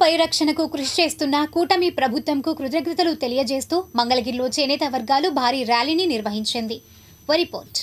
పరిరక్షణకు కృషి చేస్తున్న కూటమి ప్రభుత్వంకు కృతజ్ఞతలు తెలియజేస్తూ మంగళగిరిలో చేనేత వర్గాలు భారీ ర్యాలీని నిర్వహించింది. రిపోర్ట్.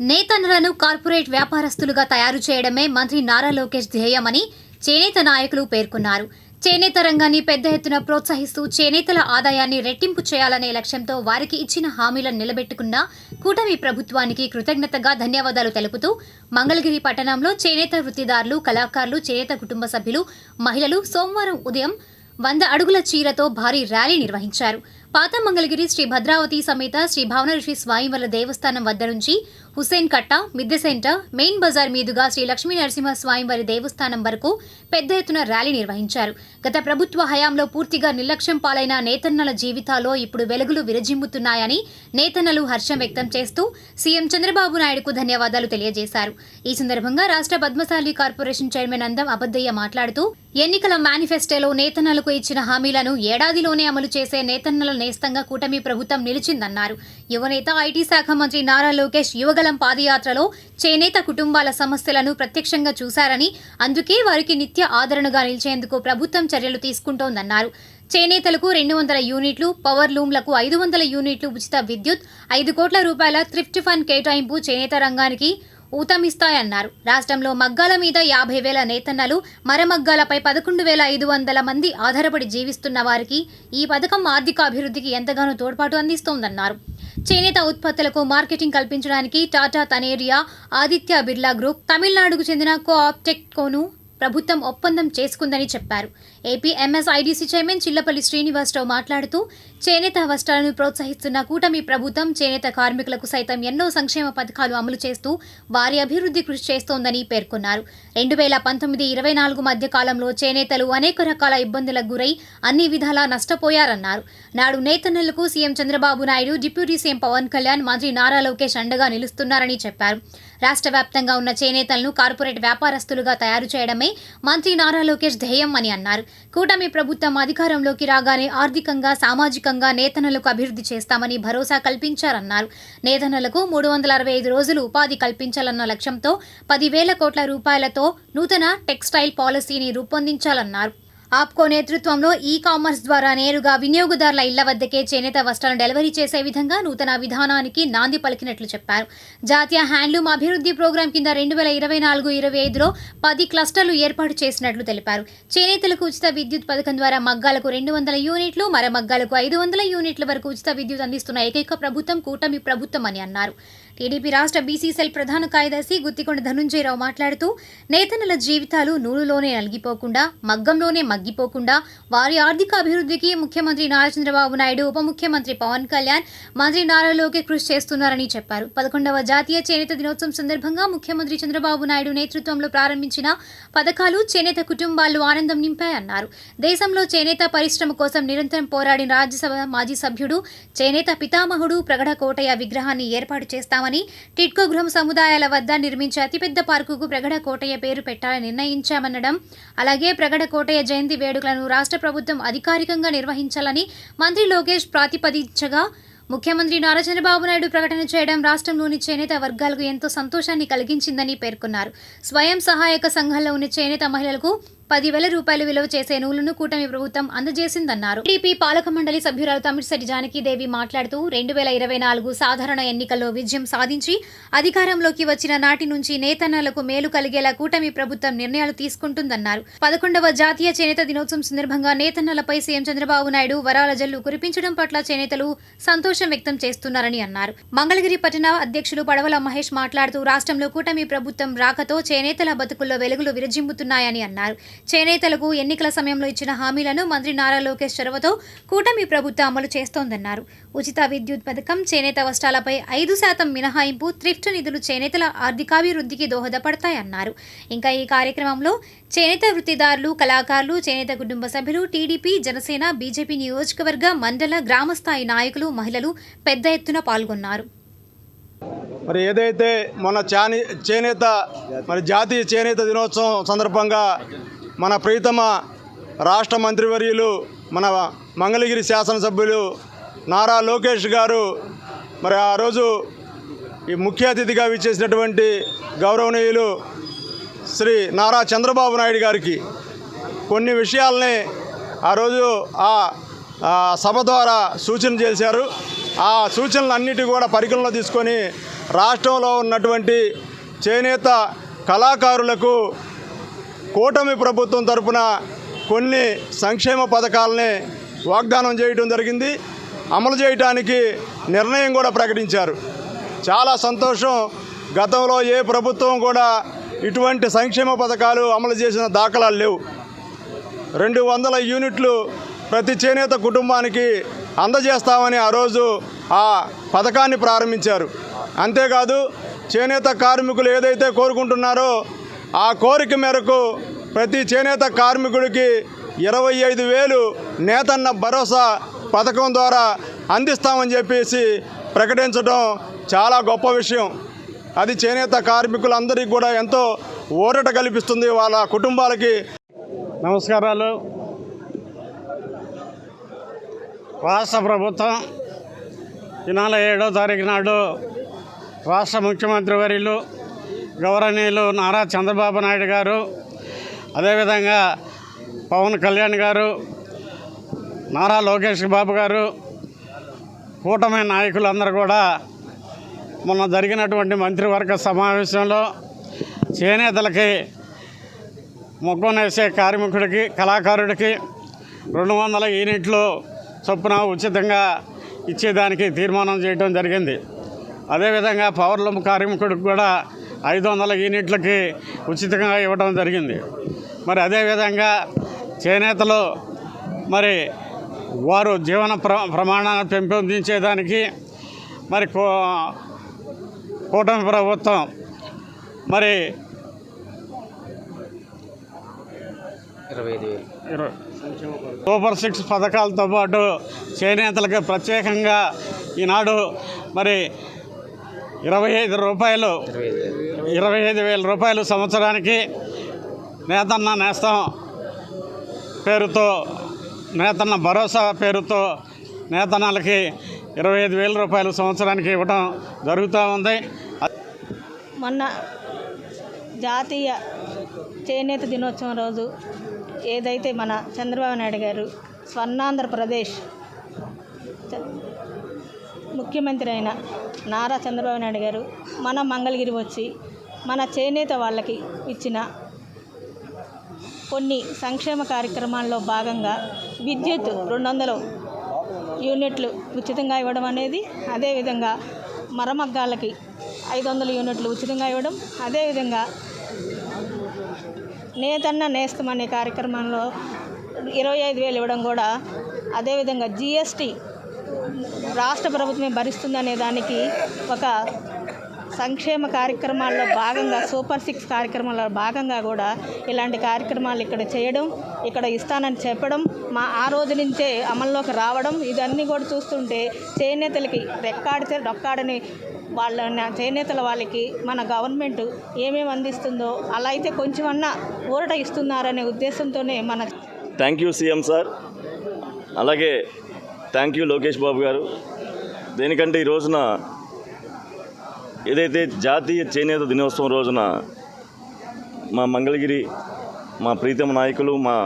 నేతన్నలను కార్పొరేట్ వ్యాపారస్తులుగా తయారు చేయడమే మంత్రి నారా లోకేష్ ధ్యేయమని చేనేత నాయకులు పేర్కొన్నారు. చేనేత రంగాన్ని పెద్ద ఎత్తున ప్రోత్సహిస్తూ చేనేతల ఆదాయాన్ని రెట్టింపు చేయాలనే లక్ష్యంతో వారికి ఇచ్చిన హామీలను నిలబెట్టుకున్న కూటమి ప్రభుత్వానికి కృతజ్ఞతగా ధన్యవాదాలు తెలుపుతూ మంగళగిరి పట్టణంలో చేనేత వృత్తిదారులు కళాకారులు చేనేత కుటుంబ సభ్యులు మహిళలు సోమవారం ఉదయం వంద అడుగుల చీరతో భారీ ర్యాలీ నిర్వహించారు. పాత మంగళగిరి శ్రీ భద్రావతి సమేత శ్రీ భావన ఋషి స్వామివార్ల దేవస్థానం వద్ద నుంచి హుసేన్ కట్ట మిద్దె సెంటర్ మెయిన్ బజార్ మీదుగా శ్రీ లక్ష్మీ నరసింహ స్వామివారి దేవస్థానం వరకు పెద్ద ఎత్తున ర్యాలీ నిర్వహించారు. గత ప్రభుత్వ హయాంలో పూర్తిగా నిర్లక్ష్యం పాలైన నేతన్నల జీవితాల్లో ఇప్పుడు వెలుగులు విరజిమ్ముతున్నాయని నేతన్నలు హర్షం వ్యక్తం చేస్తూ సీఎం చంద్రబాబు నాయుడుకు ధన్యవాదాలు తెలియజేశారు. ఈ సందర్భంగా రాష్ట్ర పద్మశాలి కార్పొరేషన్ చైర్మన్ అందం అబద్దయ్య మాట్లాడుతూ ఎన్నికల మేనిఫెస్టోలో నేతన్నలకు ఇచ్చిన హామీలను ఏడాదిలోనే అమలు చేసే నేతన్నల నేస్తంగా కూటమి ప్రభుత్వం నిలిచిందన్నారు. యువనేత ఐటీ శాఖ మంత్రి నారా లోకేష్ యువగలం పాదయాత్రలో చేనేత కుటుంబాల సమస్యలను ప్రత్యక్షంగా చూశారని అందుకే వారికి నిత్య ఆదరణగా నిలిచేందుకు ప్రభుత్వం చర్యలు తీసుకుంటోందన్నారు. చేనేతలకు రెండు వందల యూనిట్లు పవర్ లూమ్లకు ఐదు వందల యూనిట్లు ఉచిత విద్యుత్ ఐదు కోట్ల రూపాయల థ్రిఫ్ట్ ఫండ్ కేటాయింపు చేనేత రంగానికి ఊతమిస్తాయన్నారు. రాష్ట్రంలో మగ్గాల మీద యాభై వేల నేతన్నలు మరమగ్గాలపై పదకొండు వేల ఐదు వందల మంది ఆధారపడి జీవిస్తున్న వారికి ఈ పథకం ఆర్థిక అభివృద్ధికి ఎంతగానో తోడ్పాటు అందిస్తోందన్నారు. చేనేత ఉత్పత్తులకు మార్కెటింగ్ కల్పించడానికి టాటా తనేరియా ఆదిత్య బిర్లా గ్రూప్ తమిళనాడుకు చెందిన కో ఆప్టెక్కోను ప్రభుత్వం ఒప్పందం చేసుకుందని చెప్పారు. AP MSIDC chairman Chillapalli Srinivasarao మాట్లాడుతూ చేనేత వస్త్రాలను ప్రోత్సహిస్తున్న కూటమి ప్రభుత్వం చేనేత కార్మికులకు సైతం ఎన్నో సంక్షేమ పథకాలు అమలు చేస్తూ వారి అభివృద్ధి కృషి చేస్తోందని పేర్కొన్నారు. రెండు వేల పంతొమ్మిది ఇరవై నాలుగు మధ్య కాలంలో చేనేతలు అనేక రకాల ఇబ్బందులకు గురై అన్ని విధాలా నష్టపోయారన్నారు. నాడు నేతన్నలకు CM Chandrababu Naidu deputy CM Pawan Kalyan మంత్రి నారా లోకేష్ అండగా నిలుస్తున్నారని చెప్పారు. రాష్ట్ర వ్యాప్తంగా ఉన్న చేనేతలను కార్పొరేట్ వ్యాపారస్తులుగా తయారు చేయడమే మంత్రి నారా లోకేష్ ధ్యేయం అని అన్నారు. కూటమి ప్రభుత్వం అధికారంలోకి రాగానే ఆర్థికంగా సామాజికంగా నేతనలకు అభివృద్ధి చేస్తామని భరోసా కల్పించారన్నారు. నేతనలకు మూడు వందల అరవై ఐదు రోజులు ఉపాధి కల్పించాలన్న లక్ష్యంతో పదివేల కోట్ల రూపాయలతో నూతన టెక్స్టైల్ పాలసీని రూపొందించాలన్నారు. ఆప్కో నేతృత్వంలో ఈ కామర్స్ ద్వారా నేరుగా వినియోగదారుల ఇళ్ళ వద్దకే చేనేత వస్త్రాలను డెలివరీ చేసే విధంగా నూతన విధానానికి నాంది పలికినట్లు చెప్పారు. జాతీయ హ్యాండ్లూమ్ అభివృద్ధి ప్రోగ్రాం కింద రెండు వేల ఇరవై నాలుగు ఇరవై ఐదులో పది క్లస్టర్లు ఏర్పాటు చేసినట్లు తెలిపారు. చేనేతలకు ఉచిత విద్యుత్ పథకం ద్వారా మగ్గాలకు రెండు వందల యూనిట్లు మర మగ్గాలకు ఐదు వందల యూనిట్ల వరకు ఉచిత విద్యుత్ అందిస్తున్న ఏకైక ప్రభుత్వం కూటమి ప్రభుత్వం అని అన్నారు. టీడీపీ రాష్ట్ర బీసీ సెల్ ప్రధాన కార్యదర్శి గుత్తికొండ ధనుంజయరావు మాట్లాడుతూ నేతనుల జీవితాలు నూలులోనే నలిగిపోకుండా మగ్గంలోనే తగ్గిపోకుండా వారి ఆర్థిక అభివృద్ధికి ముఖ్యమంత్రి నారా చంద్రబాబు నాయుడు ఉప ముఖ్యమంత్రి పవన్ కళ్యాణ్ మంత్రి నారాలోకి కృషి చేస్తున్నారని చెప్పారు. పదకొండవ జాతీయ చేనేత దినోత్సవం సందర్భంగా ముఖ్యమంత్రి చంద్రబాబు నాయుడు నేతృత్వంలో ప్రారంభించిన పథకాలు చేనేత కుటుంబాల్లో ఆనందం నింపాయన్నారు. దేశంలో చేనేత పరిశ్రమ కోసం నిరంతరం పోరాడిన రాజ్యసభ మాజీ సభ్యుడు చేనేత పితామహుడు ప్రగడ కోటయ్య విగ్రహాన్ని ఏర్పాటు చేస్తామని టిట్కో గృహం సముదాయాల వద్ద నిర్మించే అతిపెద్ద పార్కుకు ప్రగడ కోటయ్య పేరు పెట్టాలని నిర్ణయించామనడం అలాగే ప్రగడ కోటయ్య జయంతి వేడుకలను రాష్ట్ర ప్రభుత్వం అధికారికంగా నిర్వహించాలని మంత్రి లోకేష్ ప్రాతిపదించగా ముఖ్యమంత్రి నారా చంద్రబాబు నాయుడు ప్రకటన చేయడం రాష్ట్రంలోని చేనేత వర్గాలకు ఎంతో సంతోషాన్ని కలిగించిందని పేర్కొన్నారు. స్వయం సహాయక సంఘంలో ఉన్న చేనేత మహిళలకు పదివేల రూపాయలు విలువ చేసే నూలును కూటమి ప్రభుత్వం అందజేసిందన్నారు. టీడీపీ పాలక మండలి సభ్యురాలు తమిళిశెట్టి జానకీదేవి మాట్లాడుతూ రెండు వేల ఇరవై నాలుగు సాధారణ ఎన్నికల్లో విజయం సాధించి అధికారంలోకి వచ్చిన నాటి నుంచి నేతన్నలకు మేలు కలిగేలా కూటమి ప్రభుత్వం నిర్ణయాలు తీసుకుంటుందన్నారు. పదకొండవ జాతీయ చేనేత దినోత్సవం సందర్భంగా నేతన్నలపై సీఎం చంద్రబాబు నాయుడు వరాల జల్లు కురిపించడం పట్ల చేనేతలు సంతోషం వ్యక్తం చేస్తున్నారని అన్నారు. మంగళగిరి పట్టణ అధ్యక్షులు పడవల మహేష్ మాట్లాడుతూ రాష్ట్రంలో కూటమి ప్రభుత్వం రాకతో చేనేతల బతుకుల్లో వెలుగులు విరజిమ్ముతున్నాయని అన్నారు. చేనేతలకు ఎన్నికల సమయంలో ఇచ్చిన హామీలను మంత్రి నారా లోకేష్ చొరవతో కూటమి ప్రభుత్వం అమలు చేస్తోందన్నారు. ఉచిత విద్యుత్ పథకం చేనేత వస్త్రాలపై ఐదు శాతం మినహాయింపు థ్రిఫ్ట్ నిధులు చేనేతల ఆర్థికాభివృద్ధికి దోహదపడతాయన్నారు. ఇంకా ఈ కార్యక్రమంలో చేనేత వృత్తిదారులు కళాకారులు చేనేత కుటుంబ సభ్యులు టీడీపీ జనసేన బీజేపీ నియోజకవర్గ మండల గ్రామస్థాయి నాయకులు మహిళలు పెద్ద ఎత్తున పాల్గొన్నారు. మరి ఏదైతే మన చాని చేనేత మరి జాతీయ చేనేత దినోత్సవం సందర్భంగా మన ప్రీతమ రాష్ట్ర మంత్రివర్యులు మన మంగళగిరి శాసనసభ్యులు నారా లోకేష్ గారు మరి ఆ రోజు ఈ ముఖ్య అతిథిగా విచ్చేసినటువంటి గౌరవనీయులు శ్రీ నారా చంద్రబాబు నాయుడు గారికి కొన్ని విషయాల్ని ఆ రోజు ఆ సభ ద్వారా సూచన చేశారు. ఆ సూచనలన్నిటి కూడా పరిగణలో తీసుకొని రాష్ట్రంలో ఉన్నటువంటి చేనేత కళాకారులకు కూటమి ప్రభుత్వం తరపున కొన్ని సంక్షేమ పథకాలని వాగ్దానం చేయడం జరిగింది. అమలు చేయడానికి నిర్ణయం కూడా ప్రకటించారు. చాలా సంతోషం. గతంలో ఏ ప్రభుత్వం కూడా ఇటువంటి సంక్షేమ పథకాలు అమలు చేసిన దాఖలాలు లేవు. రెండు వందల యూనిట్లు ప్రతి చేనేత కుటుంబానికి అందజేస్తామని ఆ రోజు ఆ పథకాన్ని ప్రారంభించారు. అంతేకాదు చేనేత కార్మికులు ఏదైతే కోరుకుంటున్నారో ఆ కోరిక మేరకు ప్రతి చేనేత కార్మికుడికి ఇరవై ఐదు వేలు నేతన్న భరోసా పథకం ద్వారా అందిస్తామని చెప్పేసి ప్రకటించడం చాలా గొప్ప విషయం. అది చేనేత కార్మికులందరికీ కూడా ఎంతో ఊరట కల్పిస్తుంది వాళ్ళ కుటుంబాలకి. నమస్కారాలు. రాష్ట్ర ప్రభుత్వం ఈ నెల ఏడో తారీఖు నాడు రాష్ట్ర ముఖ్యమంత్రి వర్యులు గౌరవనీయులు నారా చంద్రబాబు నాయుడు గారు అదేవిధంగా పవన్ కళ్యాణ్ గారు నారా లోకేష్ బాబు గారు కూటమి నాయకులందరూ కూడా మొన్న జరిగినటువంటి మంత్రివర్గ సమావేశంలో చేనేతలకి మొగ్గం వేసే కార్మికుడికి కళాకారుడికి రెండు వందల యూనిట్లు చొప్పున ఉచితంగా ఇచ్చేదానికి తీర్మానం చేయడం జరిగింది. అదేవిధంగా పవర్లూమ్ కార్మికుడికి కూడా ఐదు వందల యూనిట్లకి ఉచితంగా ఇవ్వడం జరిగింది. మరి అదేవిధంగా చేనేతలు మరి వారు జీవన ప్ర ప్రమాణాలను పెంపొందించేదానికి మరి కూ కూటమి ప్రభుత్వం మరి సూపర్ సిక్స్ పథకాలతో పాటు చేనేతలకు ప్రత్యేకంగా ఈనాడు మరి ఇరవై ఐదు రూపాయలు ఇరవై ఐదు వేలు. రూపాయలు సంవత్సరానికి నేతన్న నేస్తం పేరుతో నేతన్న భరోసా పేరుతో నేతన్నలకి ఇరవై ఐదు వేల రూపాయలు సంవత్సరానికి ఇవ్వడం జరుగుతూ ఉంది. మొన్న జాతీయ చేనేత దినోత్సవం రోజు ఏదైతే మన చంద్రబాబు నాయుడు గారు స్వర్ణాంధ్రప్రదేశ్ ముఖ్యమంత్రి అయిన నారా చంద్రబాబు నాయుడు గారు మన మంగళగిరి వచ్చి మన చేనేత వాళ్ళకి ఇచ్చిన కొన్ని సంక్షేమ కార్యక్రమాల్లో భాగంగా విద్యుత్ రెండు వందలు యూనిట్లు ఉచితంగా ఇవ్వడం అనేది అదేవిధంగా మరమగ్గాలకి ఐదు వందల యూనిట్లు ఉచితంగా ఇవ్వడం అదేవిధంగా నేతన్న నేస్తం అనే కార్యక్రమంలో ఇరవై ఐదు వేలు ఇవ్వడం కూడా అదేవిధంగా జిఎస్టీ రాష్ట్ర ప్రభుత్వమే భరిస్తుందనే దానికి ఒక సంక్షేమ కార్యక్రమాల్లో భాగంగా సూపర్ సిక్స్ కార్యక్రమాల్లో భాగంగా కూడా ఇలాంటి కార్యక్రమాలు ఇక్కడ చేయడం ఇక్కడ ఇస్తానని చెప్పడం మా ఆ రోజు నుంచే అమల్లోకి రావడం ఇదన్నీ కూడా చూస్తుంటే చేనేతలకి రెక్కాడితే డొక్కాడని వాళ్ళ చేనేతల వాళ్ళకి మన గవర్నమెంట్ ఏమేమి అందిస్తుందో అలా అయితే కొంచెమన్నా ఊరట ఇస్తున్నారనే ఉద్దేశంతోనే మన థ్యాంక్ యూ సీఎం సార్ అలాగే థ్యాంక్ యూ లోకేష్ బాబు గారు. దేనికంటే ఈ రోజున ఏదైతే జాతీయ చేనేత దినోత్సవం రోజున మా మంగళగిరి మా ప్రీతమ నాయకులు మా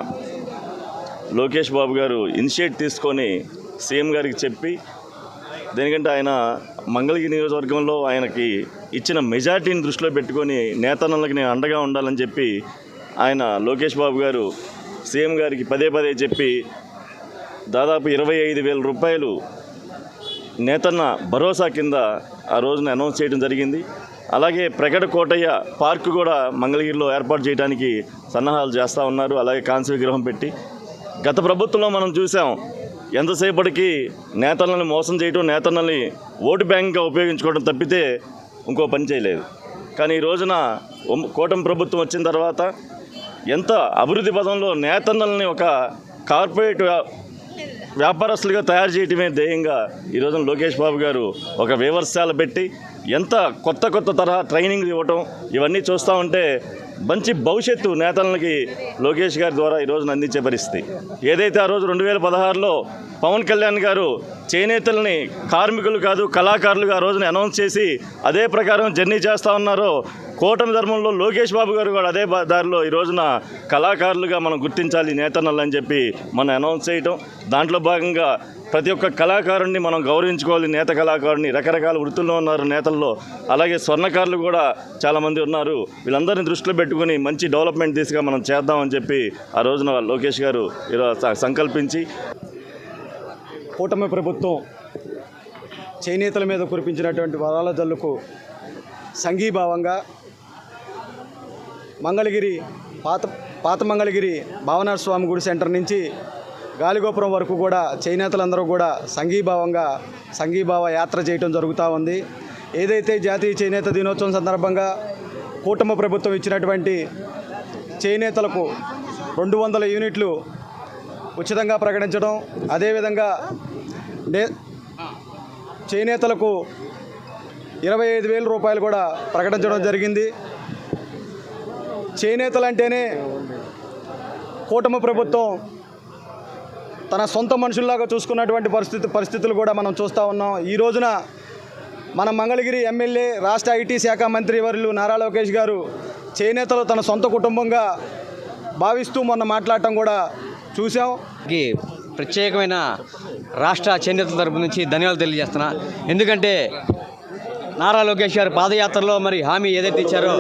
లోకేష్ బాబు గారు ఇనిషియేట్ తీసుకొని సీఎం గారికి చెప్పి దేనికంటే ఆయన మంగళగిరి నియోజకవర్గంలో ఆయనకి ఇచ్చిన మెజార్టీని దృష్టిలో పెట్టుకొని నేతన్నలకి నేను అండగా ఉండాలని చెప్పి ఆయన లోకేష్ బాబు గారు సీఎం గారికి పదే పదే చెప్పి దాదాపు ఇరవై ఐదు వేల రూపాయలు నేతన్న భరోసా కింద ఆ రోజున అనౌన్స్ చేయడం జరిగింది. అలాగే ప్రకట కోటయ్య పార్క్ కూడా మంగళగిరిలో ఏర్పాటు చేయడానికి సన్నాహాలు చేస్తూ ఉన్నారు. అలాగే కాంస్య విగ్రహం పెట్టి గత ప్రభుత్వంలో మనం చూసాం ఎంతసేపటికి నేతలను మోసం చేయడం నేతన్నల్ని ఓటు బ్యాంక్గా ఉపయోగించుకోవడం తప్పితే ఇంకో పని చేయలేదు. కానీ ఈ రోజున కూటమి ప్రభుత్వం వచ్చిన తర్వాత ఎంత అభివృద్ధి పదంలో నేతన్నల్ని ఒక కార్పొరేట్ వ్యాపారస్తులుగా తయారు చేయటమే ధ్యేయంగా ఈ రోజున లోకేష్ బాబు గారు ఒక వివర్శాల పెట్టి ఎంత కొత్త కొత్త తరహా ట్రైనింగ్ ఇవ్వటం ఇవన్నీ చూస్తూ ఉంటే మంచి భవిష్యత్తు నేతలకి లోకేష్ గారి ద్వారా ఈ అందించే పరిస్థితి. ఏదైతే ఆ రోజు రెండు వేల పదహారులో పవన్ కళ్యాణ్ గారు చేనేతల్ని కార్మికులు కాదు కళాకారులుగా ఆ రోజున అనౌన్స్ చేసి అదే ప్రకారం జర్నీ చేస్తూ ఉన్నారో కూటమి ధర్మంలో లోకేష్ బాబు గారు కూడా అదే దారిలో ఈ రోజున కళాకారులుగా మనం గుర్తించాలి నేతన్నలు అని చెప్పి మనం అనౌన్స్ చేయటం. దాంట్లో భాగంగా ప్రతి ఒక్క కళాకారుడిని మనం గౌరవించుకోవాలి. నేత కళాకారుని రకరకాల వృత్తుల్లో ఉన్నారు నేతల్లో. అలాగే స్వర్ణకారులు కూడా చాలామంది ఉన్నారు. వీళ్ళందరినీ దృష్టిలో పెట్టుకుని మంచి డెవలప్మెంట్ దిశగా మనం చేద్దామని చెప్పి ఆ రోజున లోకేష్ గారు ఈరోజు సంకల్పించి కూటమి ప్రభుత్వం చేనేతల మీద కురిపించినటువంటి వరాల జల్లుకు సంఘీభావంగా మంగళగిరి పాత పాత మంగళగిరి భావనాథ స్వామి గుడి సెంటర్ నుంచి గాలిగోపురం వరకు కూడా చేనేతలందరూ కూడా సంఘీభావంగా సంఘీభావ యాత్ర చేయటం జరుగుతూ ఉంది. ఏదైతే జాతీయ చేనేత దినోత్సవం సందర్భంగా కూటమి ప్రభుత్వం ఇచ్చినటువంటి చేనేతలకు రెండు వందల యూనిట్లు ఉచితంగా ప్రకటించడం అదేవిధంగా నే చేనేతలకు ఇరవై ఐదు వేల రూపాయలు కూడా ప్రకటించడం జరిగింది. చేనేతలు అంటేనే కూటమి ప్రభుత్వం తన సొంత మనుషుల్లాగా చూసుకున్నటువంటి పరిస్థితి పరిస్థితులు కూడా మనం చూస్తూ ఉన్నాం. ఈ రోజున మన మంగళగిరి ఎమ్మెల్యే రాష్ట్ర ఐటీ శాఖ మంత్రి వర్యులు నారా లోకేష్ గారు చేనేతలు తన సొంత కుటుంబంగా భావిస్తూ మొన్న మాట్లాడటం కూడా చూసాం ప్రత్యేకమైన రాష్ట్ర చేనేతల తరపు నుంచి ధన్యవాదాలు తెలియజేస్తున్నా. ఎందుకంటే నారా లోకేష్ గారు పాదయాత్రలో మరి హామీ ఏదైతే ఇచ్చారో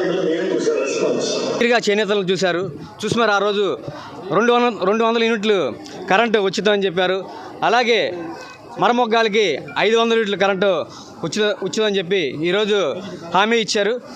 తిరిగా చేనేతలను చూశారు. చూసి మరి ఆ రోజు రెండు వందల రెండు వందల యూనిట్లు కరెంటు ఉచితం అని చెప్పారు. అలాగే మరమొగ్గాలకి ఐదు వందల యూనిట్లు కరెంటు ఉచిత ఉచితం అని చెప్పి ఈరోజు హామీ ఇచ్చారు.